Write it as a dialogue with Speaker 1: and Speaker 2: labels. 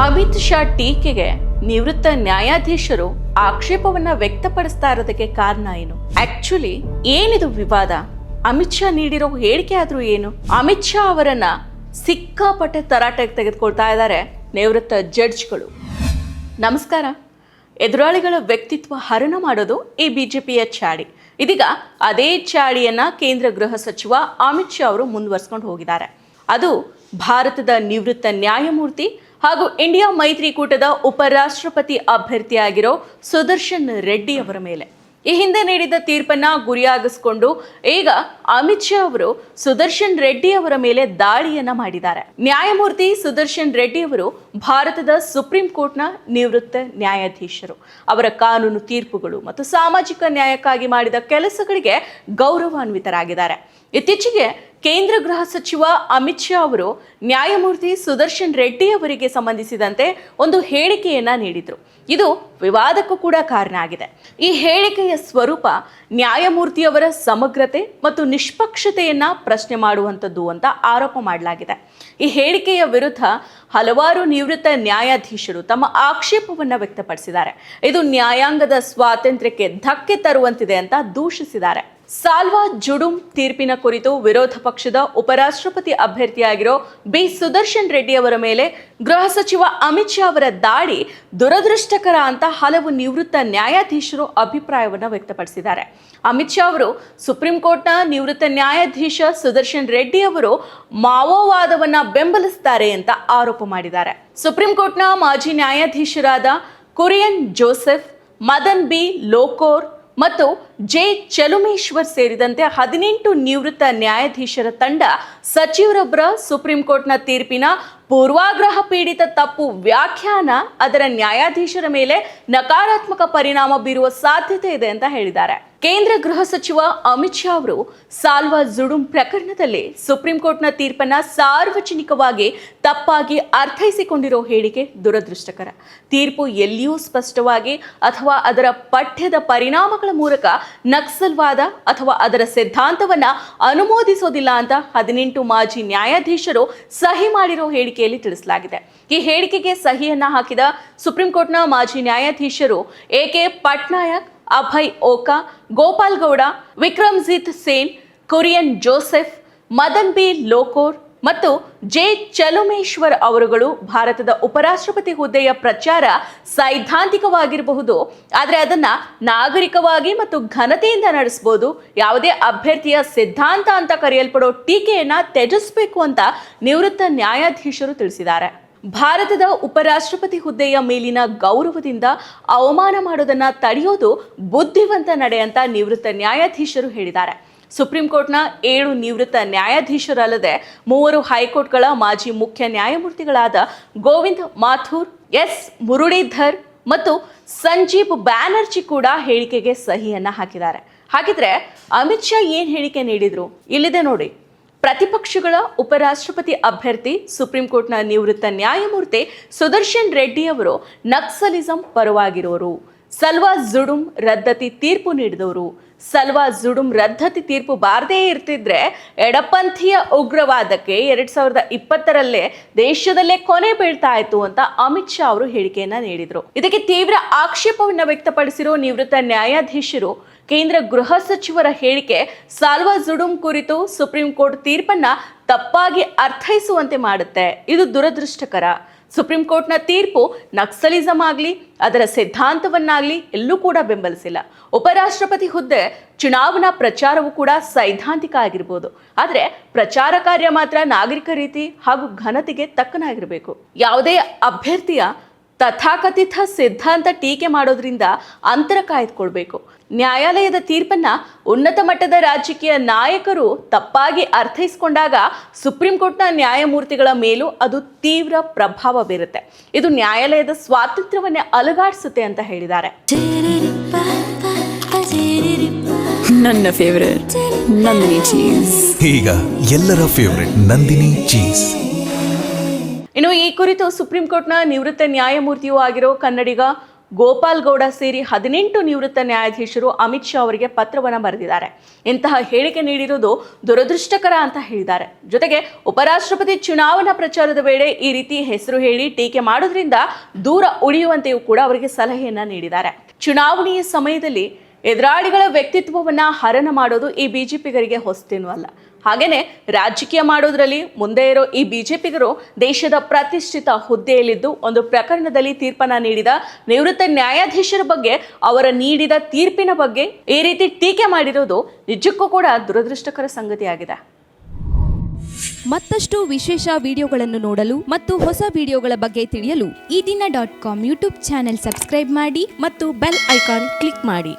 Speaker 1: ಅಮಿತ್ ಶಾ ಟೀಕೆಗೆ ನಿವೃತ್ತ ನ್ಯಾಯಾಧೀಶರು ಆಕ್ಷೇಪವನ್ನ ವ್ಯಕ್ತಪಡಿಸ್ತಾ ಇರೋದಕ್ಕೆ ಕಾರಣ ಏನು? ಆಕ್ಚುಲಿ ಏನಿದು ವಿವಾದ? ಅಮಿತ್ ಶಾ ನೀಡಿರೋ ಹೇಳಿಕೆ ಆದ್ರೂ ಏನು? ಅಮಿತ್ ಶಾ ಅವರನ್ನ ಸಿಕ್ಕಾಪಟ್ಟೆ ತರಾಟೆಗೆ ತೆಗೆದುಕೊಳ್ತಾ ಇದ್ದಾರೆ ನಿವೃತ್ತ ಜಡ್ಜ್ಗಳು. ನಮಸ್ಕಾರ. ಎದುರಾಳಿಗಳ ವ್ಯಕ್ತಿತ್ವ ಹರಣ ಮಾಡೋದು ಈ ಬಿಜೆಪಿಯ ಚಾಡಿ ಇದೀಗ ಅದೇ ಚಾಡಿಯನ್ನ ಕೇಂದ್ರ ಗೃಹ ಸಚಿವ ಅಮಿತ್ ಶಾ ಅವರು ಮುಂದುವರ್ಸ್ಕೊಂಡು ಹೋಗಿದ್ದಾರೆ. ಅದು ಭಾರತದ ನಿವೃತ್ತ ನ್ಯಾಯಮೂರ್ತಿ ಹಾಗೂ ಇಂಡಿಯಾ ಮೈತ್ರಿಕೂಟದ ಉಪರಾಷ್ಟ್ರಪತಿ ಅಭ್ಯರ್ಥಿಯಾಗಿರೋ ಸುದರ್ಶನ್ ರೆಡ್ಡಿ ಅವರ ಮೇಲೆ. ಈ ಹಿಂದೆ ನೀಡಿದ ತೀರ್ಪನ್ನ ಗುರಿಯಾಗಿಸಿಕೊಂಡು ಈಗ ಅಮಿತ್ ಶಾ ಅವರು ಸುದರ್ಶನ್ ರೆಡ್ಡಿ ಅವರ ಮೇಲೆ ದಾಳಿಯನ್ನ ಮಾಡಿದ್ದಾರೆ. ನ್ಯಾಯಮೂರ್ತಿ ಸುದರ್ಶನ್ ರೆಡ್ಡಿ ಅವರು ಭಾರತದ ಸುಪ್ರೀಂ ಕೋರ್ಟ್ನ ನಿವೃತ್ತ ನ್ಯಾಯಾಧೀಶರು. ಅವರ ಕಾನೂನು ತೀರ್ಪುಗಳು ಮತ್ತು ಸಾಮಾಜಿಕ ನ್ಯಾಯಕ್ಕಾಗಿ ಮಾಡಿದ ಕೆಲಸಗಳಿಗೆ ಗೌರವಾನ್ವಿತರಾಗಿದ್ದಾರೆ. ಇತ್ತೀಚೆಗೆ ಕೇಂದ್ರ ಗೃಹ ಸಚಿವ ಅಮಿತ್ ಶಾ ಅವರು ನ್ಯಾಯಮೂರ್ತಿ ಸುದರ್ಶನ್ ರೆಡ್ಡಿ ಅವರಿಗೆ ಸಂಬಂಧಿಸಿದಂತೆ ಒಂದು ಹೇಳಿಕೆಯನ್ನ ನೀಡಿದ್ರು. ಇದು ವಿವಾದಕ್ಕೂ ಕೂಡ ಕಾರಣ ಆಗಿದೆ. ಈ ಹೇಳಿಕೆಯ ಸ್ವರೂಪ ನ್ಯಾಯಮೂರ್ತಿಯವರ ಸಮಗ್ರತೆ ಮತ್ತು ನಿಷ್ಪಕ್ಷತೆಯನ್ನ ಪ್ರಶ್ನೆ ಮಾಡುವಂಥದ್ದು ಅಂತ ಆರೋಪ ಮಾಡಲಾಗಿದೆ. ಈ ಹೇಳಿಕೆಯ ವಿರುದ್ಧ ಹಲವಾರು ನಿವೃತ್ತ ನ್ಯಾಯಾಧೀಶರು ತಮ್ಮ ಆಕ್ಷೇಪವನ್ನು ವ್ಯಕ್ತಪಡಿಸಿದ್ದಾರೆ. ಇದು ನ್ಯಾಯಾಂಗದ ಸ್ವಾತಂತ್ರ್ಯಕ್ಕೆ ಧಕ್ಕೆ ತರುವಂತಿದೆ ಅಂತ ದೂಷಿಸಿದ್ದಾರೆ. ಸಾಲ್ವಾ ಜುಡುಂ ತೀರ್ಪಿನ ಕುರಿತು ವಿರೋಧ ಪಕ್ಷದ ಉಪರಾಷ್ಟ್ರಪತಿ ಅಭ್ಯರ್ಥಿಯಾಗಿರೋ ಬಿ. ಸುದರ್ಶನ್ ರೆಡ್ಡಿ ಅವರ ಮೇಲೆ ಗೃಹ ಸಚಿವ ಅಮಿತ್ ಶಾ ಅವರ ದಾಳಿ ದುರದೃಷ್ಟಕರ ಅಂತ ಹಲವು ನಿವೃತ್ತ ನ್ಯಾಯಾಧೀಶರು ಅಭಿಪ್ರಾಯವನ್ನು ವ್ಯಕ್ತಪಡಿಸಿದ್ದಾರೆ. ಅಮಿತ್ ಶಾ ಅವರು ಸುಪ್ರೀಂ ಕೋರ್ಟ್ನ ನಿವೃತ್ತ ನ್ಯಾಯಾಧೀಶ ಸುದರ್ಶನ್ ರೆಡ್ಡಿ ಅವರು ಮಾವೋವಾದವನ್ನ ಬೆಂಬಲಿಸ್ತಾರೆ ಅಂತ ಆರೋಪ ಮಾಡಿದ್ದಾರೆ. ಸುಪ್ರೀಂ ಕೋರ್ಟ್ನ ಮಾಜಿ ನ್ಯಾಯಾಧೀಶರಾದ ಕುರಿಯನ್ ಜೋಸೆಫ್, ಮದನ್ ಬಿ. ಲೋಕೋರ್ ಮತ್ತು ಜೆ ಚಲುಮೇಶ್ವರ್ ಸೇರಿದಂತೆ ಹದಿನೆಂಟು ನಿವೃತ್ತ ನ್ಯಾಯಾಧೀಶರ ತಂಡ ಸಚಿವರೊಬ್ಬರ ಸುಪ್ರೀಂ ಕೋರ್ಟ್ನ ತೀರ್ಪಿನ ಪೂರ್ವಾಗ್ರಹ ಪೀಡಿತ ತಪ್ಪು ವ್ಯಾಖ್ಯಾನ ಅದರ ನ್ಯಾಯಾಧೀಶರ ಮೇಲೆ ನಕಾರಾತ್ಮಕ ಪರಿಣಾಮ ಬೀರುವ ಸಾಧ್ಯತೆ ಇದೆ ಅಂತ ಹೇಳಿದ್ದಾರೆ. ಕೇಂದ್ರ ಗೃಹ ಸಚಿವ ಅಮಿತ್ ಶಾ ಅವರು ಸಾಲ್ವಾ ಜುಡುಂ ಪ್ರಕರಣದಲ್ಲಿ ಸುಪ್ರೀಂ ಕೋರ್ಟ್ನ ತೀರ್ಪನ್ನ ಸಾರ್ವಜನಿಕವಾಗಿ ತಪ್ಪಾಗಿ ಅರ್ಥೈಸಿಕೊಂಡಿರೋ ಹೇಳಿಕೆ ದುರದೃಷ್ಟಕರ. ತೀರ್ಪು ಎಲ್ಲಿಯೂ ಸ್ಪಷ್ಟವಾಗಿ ಅಥವಾ ಅದರ ಪಠ್ಯದ ಪರಿಣಾಮಗಳ ಮೂಲಕ ನಕ್ಸಲ್ವಾದ ಅಥವಾ ಅದರ ಸಿದ್ಧಾಂತವನ್ನ ಅನುಮೋದಿಸೋದಿಲ್ಲ ಅಂತ ಹದಿನೆಂಟು ಮಾಜಿ ನ್ಯಾಯಾಧೀಶರು ಸಹಿ ಮಾಡಿರೋ ಹೇಳಿಕೆಯಲ್ಲಿ ತಿಳಿಸಲಾಗಿದೆ. ಈ ಹೇಳಿಕೆಗೆ ಸಹಿಯನ್ನ ಹಾಕಿದ ಸುಪ್ರೀಂ ಕೋರ್ಟ್ನ ಮಾಜಿ ನ್ಯಾಯಾಧೀಶರು A K Patnaik, Abhay Oka, Gopal Gowda, Vikramjit Sen, Kurian Joseph, Madan B Lokur ಮತ್ತು ಜೆ ಚಲುಮೇಶ್ವರ್ ಅವರುಗಳು ಭಾರತದ ಉಪರಾಷ್ಟ್ರಪತಿ ಹುದ್ದೆಯ ಪ್ರಚಾರ ಸೈದ್ಧಾಂತಿಕವಾಗಿರಬಹುದು. ಆದರೆ ಅದನ್ನ ನಾಗರಿಕವಾಗಿ ಮತ್ತು ಘನತೆಯಿಂದ ನಡೆಸಬಹುದು ಯಾವುದೇ ಅಭ್ಯರ್ಥಿಯ ಸಿದ್ಧಾಂತ ಅಂತ ಕರೆಯಲ್ಪಡೋ ಟೀಕೆಯನ್ನ ತ್ಯಜಿಸಬೇಕು ಅಂತ ನಿವೃತ್ತ ನ್ಯಾಯಾಧೀಶರು ತಿಳಿಸಿದ್ದಾರೆ. ಭಾರತದ ಉಪರಾಷ್ಟ್ರಪತಿ ಹುದ್ದೆಯ ಮೇಲಿನ ಗೌರವದಿಂದ ಅವಮಾನ ಮಾಡೋದನ್ನ ತಡೆಯೋದು ಬುದ್ಧಿವಂತ ನಡೆ ಅಂತ ನಿವೃತ್ತ ನ್ಯಾಯಾಧೀಶರು ಹೇಳಿದ್ದಾರೆ. ಸುಪ್ರೀಂ ಕೋರ್ಟ್ನ ಏಳು ನಿವೃತ್ತ ನ್ಯಾಯಾಧೀಶರಲ್ಲದೆ ಮೂವರು ಹೈಕೋರ್ಟ್ಗಳ ಮಾಜಿ ಮುಖ್ಯ ನ್ಯಾಯಮೂರ್ತಿಗಳಾದ ಗೋವಿಂದ್ ಮಾಥೂರ್, ಎಸ್. ಮುರುಳೀಧರ್ ಮತ್ತು ಸಂಜೀವ್ ಬ್ಯಾನರ್ಜಿ ಕೂಡ ಹೇಳಿಕೆಗೆ ಸಹಿಯನ್ನ ಹಾಕಿದ್ದಾರೆ. ಹಾಗಿದ್ರೆ ಅಮಿತ್ ಶಾ ಏನ್ ಹೇಳಿಕೆ ನೀಡಿದ್ರು? ಇಲ್ಲಿದೆ ನೋಡಿ. ಪ್ರತಿಪಕ್ಷಗಳ ಉಪರಾಷ್ಟ್ರಪತಿ ಅಭ್ಯರ್ಥಿ, ಸುಪ್ರೀಂ ಕೋರ್ಟ್ನ ನಿವೃತ್ತ ನ್ಯಾಯಮೂರ್ತಿ ಸುದರ್ಶನ್ ರೆಡ್ಡಿ ಅವರು ನಕ್ಸಲಿಸಂ ಪರವಾಗಿರೋರು. ಸಲ್ವಾ ಜುಡುಂ ರದ್ದತಿ ತೀರ್ಪು ನೀಡಿದವರು. ಸಲ್ವಾ ಜುಡುಂ ರದ್ದತಿ ತೀರ್ಪು ಬಾರದೇ ಇರ್ತಿದ್ರೆ ಎಡಪಂಥೀಯ ಉಗ್ರವಾದಕ್ಕೆ ಎರಡ್ ಸಾವಿರದ ಇಪ್ಪತ್ತರಲ್ಲೇ ದೇಶದಲ್ಲೇ ಕೊನೆ ಬೀಳ್ತಾ ಇತ್ತು ಅಂತ ಅಮಿತ್ ಶಾ ಅವರು ಹೇಳಿಕೆಯನ್ನ ನೀಡಿದ್ರು. ಇದಕ್ಕೆ ತೀವ್ರ ಆಕ್ಷೇಪವನ್ನು ವ್ಯಕ್ತಪಡಿಸಿರೋ ನಿವೃತ್ತ ನ್ಯಾಯಾಧೀಶರು ಕೇಂದ್ರ ಗೃಹ ಸಚಿವರ ಹೇಳಿಕೆ ಸಾಲ್ವಾ ಜುಡುಂ ಕುರಿತು ಸುಪ್ರೀಂ ಕೋರ್ಟ್ ತೀರ್ಪನ್ನ ತಪ್ಪಾಗಿ ಅರ್ಥೈಸುವಂತೆ ಮಾಡುತ್ತೆ. ಇದು ದುರದೃಷ್ಟಕರ. ಸುಪ್ರೀಂ ಕೋರ್ಟ್ನ ತೀರ್ಪು ನಕ್ಸಲಿಸಂ ಆಗಲಿ ಅದರ ಸಿದ್ಧಾಂತವನ್ನಾಗಲಿ ಎಲ್ಲೂ ಕೂಡ ಬೆಂಬಲಿಸಿಲ್ಲ. ಉಪರಾಷ್ಟ್ರಪತಿ ಹುದ್ದೆ ಚುನಾವಣಾ ಪ್ರಚಾರವೂ ಕೂಡ ಸೈದ್ಧಾಂತಿಕ ಆಗಿರ್ಬೋದು. ಆದರೆ ಪ್ರಚಾರ ಕಾರ್ಯ ಮಾತ್ರ ನಾಗರಿಕ ರೀತಿ ಹಾಗೂ ಘನತೆಗೆ ತಕ್ಕನಾಗಿರಬೇಕು. ಯಾವುದೇ ಅಭ್ಯರ್ಥಿಯ ತಥಾಕಥಿತ ಸಿದ್ಧಾಂತ ಟೀಕೆ ಮಾಡೋದ್ರಿಂದ ಅಂತರ ಕಾಯ್ದುಕೊಳ್ಬೇಕು. ನ್ಯಾಯಾಲಯದ ತೀರ್ಪನ್ನ ಉನ್ನತ ಮಟ್ಟದ ರಾಜಕೀಯ ನಾಯಕರು ತಪ್ಪಾಗಿ ಅರ್ಥೈಸಿಕೊಂಡಾಗ ಸುಪ್ರೀಂ ಕೋರ್ಟ್ನ ನ್ಯಾಯಮೂರ್ತಿಗಳ ಮೇಲೂ ಅದು ತೀವ್ರ ಪ್ರಭಾವ ಬೀರುತ್ತೆ. ಇದು ನ್ಯಾಯಾಲಯದ ಸ್ವಾತಂತ್ರ್ಯವನ್ನೇ ಅಲುಗಾಡಿಸುತ್ತೆ ಅಂತ ಹೇಳಿದ್ದಾರೆ.
Speaker 2: ನನ್ನ ಫೇವರೇಟ್ ನಂದಿನಿ ಚೀಸ್
Speaker 3: ಈಗ ಎಲ್ಲರ ಫೇವರೆಟ್ ನಂದಿನಿ ಚೀಸ್
Speaker 1: ಇನ್ನು ಈ ಕುರಿತು ಸುಪ್ರೀಂ ಕೋರ್ಟ್ನ ನಿವೃತ್ತ ನ್ಯಾಯಮೂರ್ತಿಯೂ ಆಗಿರೋ ಕನ್ನಡಿಗ ಗೋಪಾಲ್ ಗೌಡ ಸೇರಿ ಹದಿನೆಂಟು ನಿವೃತ್ತ ನ್ಯಾಯಾಧೀಶರು ಅಮಿತ್ ಶಾ ಅವರಿಗೆ ಪತ್ರವನ್ನು ಬರೆದಿದ್ದಾರೆ. ಇಂತಹ ಹೇಳಿಕೆ ನೀಡಿರುವುದು ದುರದೃಷ್ಟಕರ ಅಂತ ಹೇಳಿದ್ದಾರೆ. ಜೊತೆಗೆ ಉಪರಾಷ್ಟ್ರಪತಿ ಚುನಾವಣಾ ಪ್ರಚಾರದ ವೇಳೆ ಈ ರೀತಿ ಹೆಸರು ಹೇಳಿ ಟೀಕೆ ಮಾಡೋದ್ರಿಂದ ದೂರ ಉಳಿಯುವಂತೆಯೂ ಕೂಡ ಅವರಿಗೆ ಸಲಹೆಯನ್ನ ನೀಡಿದ್ದಾರೆ. ಚುನಾವಣೆಯ ಸಮಯದಲ್ಲಿ ಎದುರಾಳಿಗಳ ವ್ಯಕ್ತಿತ್ವವನ್ನ ಹರಣ ಮಾಡೋದು ಈ ಬಿಜೆಪಿಗರಿಗೆ ಹೊಸತೇನೂ ಅಲ್ಲ ಹಾಗೇನೆ ರಾಜಕೀಯ ಮಾಡೋದ್ರಲ್ಲಿ ಮುಂದೆ ಇರೋ ಈ ಬಿಜೆಪಿಗರು ದೇಶದ ಪ್ರತಿಷ್ಠಿತ ಹುದ್ದೆಯಲ್ಲಿದ್ದು ಒಂದು ಪ್ರಕರಣದಲ್ಲಿ ತೀರ್ಪನ್ನ ನೀಡಿದ ನಿವೃತ್ತ ನ್ಯಾಯಾಧೀಶರ ಬಗ್ಗೆ ಅವರ ನೀಡಿದ ತೀರ್ಪಿನ ಬಗ್ಗೆ ಈ ರೀತಿ ಟೀಕೆ ಮಾಡಿರೋದು ನಿಜಕ್ಕೂ ಕೂಡ ದುರದೃಷ್ಟಕರ ಸಂಗತಿಯಾಗಿದೆ.
Speaker 4: ಮತ್ತಷ್ಟು ವಿಶೇಷ ವಿಡಿಯೋಗಳನ್ನು ನೋಡಲು ಮತ್ತು ಹೊಸ ವಿಡಿಯೋಗಳ ಬಗ್ಗೆ ತಿಳಿಯಲು
Speaker 5: ಈ ದಿನ dot com YouTube channel subscribe ಮಾಡಿ ಮತ್ತು ಬೆಲ್ ಐಕಾನ್ ಕ್ಲಿಕ್ ಮಾಡಿ.